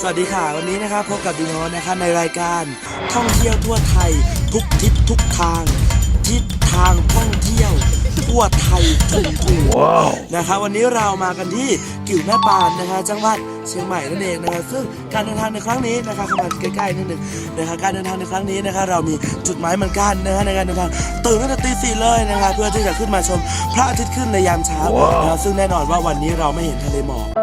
สวัสดีค่ะวันนี้นะครับพบกับดีโนตนะคะในรายการท่องเที่ยวทั่วไทย ทุกทิศทุกทาง ทิศทางท่องเที่ยว ทั่วไทยทุ่งทุ่งนะคะวันนี้เรามากันที่ กิ่วแม่ปานนะคะจังหวัดเชียงใหม่นั่นเองนะคะซึ่งการเดินทางในครั้งนี้นะคะเข้ามาใกล้ๆนิดหนึ่งนะคะการเดินทางในครั้งนี้นะคะเรามีจุดหมายเหมือนกันนะคะในการเดินทางตื่นตั้งแต่ตีสี่เลยนะคะเพื่อที่จะขึ้นมาชมพระอาทิตย์ขึ้นในยามเช้านะคะซึ่งแน่นอนว่าวันนี้เราไม่เห็นทะเลหมอก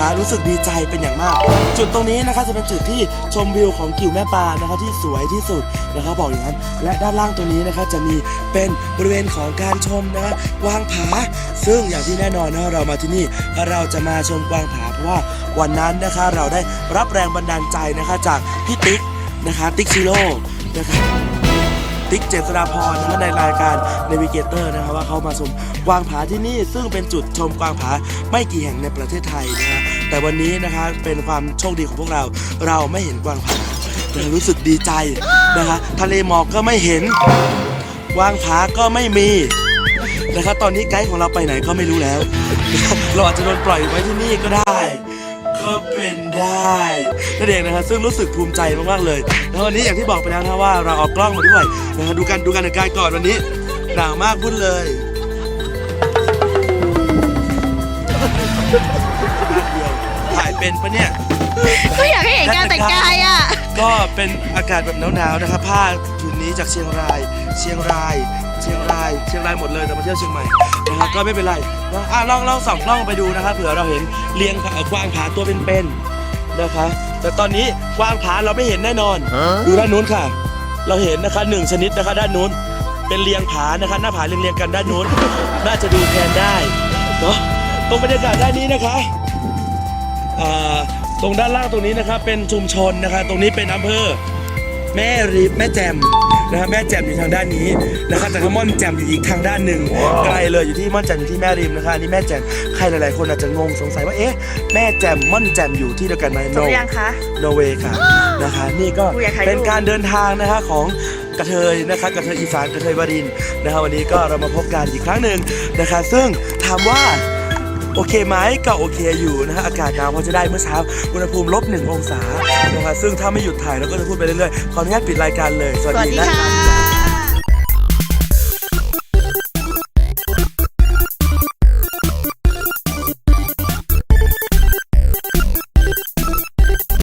นะคะ รู้สึกดีใจเป็นอย่างมาก จุดตรงนี้นะคะจะเป็นจุดที่ชมวิวของกิ่วแม่ปลานะคะที่สวยที่สุดนะคะบอกอย่างนั้น และด้านล่างตรงนี้นะคะจะมีเป็นบริเวณของการชมนะกวางผา ซึ่งอย่างที่แน่นอนนะเรามาที่นี่เราจะมาชมกวางผาเพราะว่าวันนั้นนะคะเราได้รับแรงบันดาลใจนะคะจากพี่ติ๊กนะคะติ๊กชิโร่นะคะ ติ๊กเจษฎาพรนะคะในรายการ Navigator นะครับว่าเขามาชมกวางผาที่นี่ ซึ่งเป็นจุดชมกวางผาไม่กี่แห่งในประเทศไทยนะฮะแต่วันนี้นะคะเป็นความโชคดีของพวกเรา เราไม่เห็นกวางผาแต่รู้สึกดีใจนะคะทะเลหมอกก็ไม่เห็นกวางผาก็ไม่มีนะครับตอนนี้ไกด์ของเราไปไหนก็ไม่รู้แล้ว เราอาจจะโดนปล่อยไว้ที่นี่ก็ได้ ก็เป็นได้นั่นเองนะครับซึ่งรู้สึกภูมิใจมากๆเลยแล้ววันนี้อย่างที่บอกไปแล้วนะว่าเราเอากล้องมาด้วยนะครับดูกันดูกันในการก่อนวันนี้หนาวมากพุ่นเลยถ่ายเป็นปะเนี่ยก็อยากให้เห็นการแต่งกายอะก็เป็นอากาศแบบหนาวๆนะครับผ้าผืนนี้จากเชียงราย เชียงราย เชียงราย เชียงรายหมดเลยแต่มาเที่ยวเชียงใหม่นะครับก็ไม่เป็นไร นะอะลองลองส่องกล้องไปดูนะครับเผื่อเราเห็นเลียงผากวางผาตัวเป็นๆนะคะ แต่ตอนนี้กวางผาเราไม่เห็นแน่นอน ดูด้านนู้นค่ะ เราเห็นนะคะหนึ่งชนิดนะคะด้านนู้น เป็นเลียงผานะคะ หน้าผาเรียงๆกันด้านนู้น น่าจะดูแทนได้เนาะตรงบรรยากาศด้านนี้นะคะอ่าตรงด้านล่างตรงนี้นะครับเป็นชุมชนนะครับตรงนี้เป็นอำเภอ แม่ริบแม่แจ่มนะครับแม่แจ่มอยู่ทางด้านนี้นะครับแต่ถ้าม่อนแจ่มอยู่อีกทางด้านหนึ่งไกลเลยอยู่ที่ม่อนแจ่มอยู่ที่แม่ริมนะคะอันนี้แม่แจ่มใครหลายๆคนอาจจะงงสงสัยว่าเอ๊ะแม่แจ่มม่อนแจ่มอยู่ที่เดียวกันไหมจบหรือยังคะโนเวย์ค่ะนะคะนี่ก็กูอยากถ่ายรูป เป็นการเดินทางนะคะของกระเทยนะคะกระเทยอีสานกระเทยวารินนะคะวันนี้ก็เรามาพบกันอีกครั้งหนึ่งนะคะ ซึ่งถามว่า โอเคไหมก็โอเคอยู่นะฮะอากาศหนาวพอจะได้เมื่อเช้าอุณหภูมิลบหนึ่งองศานะครับซึ่งถ้าไม่หยุดถ่ายเราก็จะพูดไปเรื่อยๆขออนุญาตปิดรายการเลย สวัสดีนะค่ะ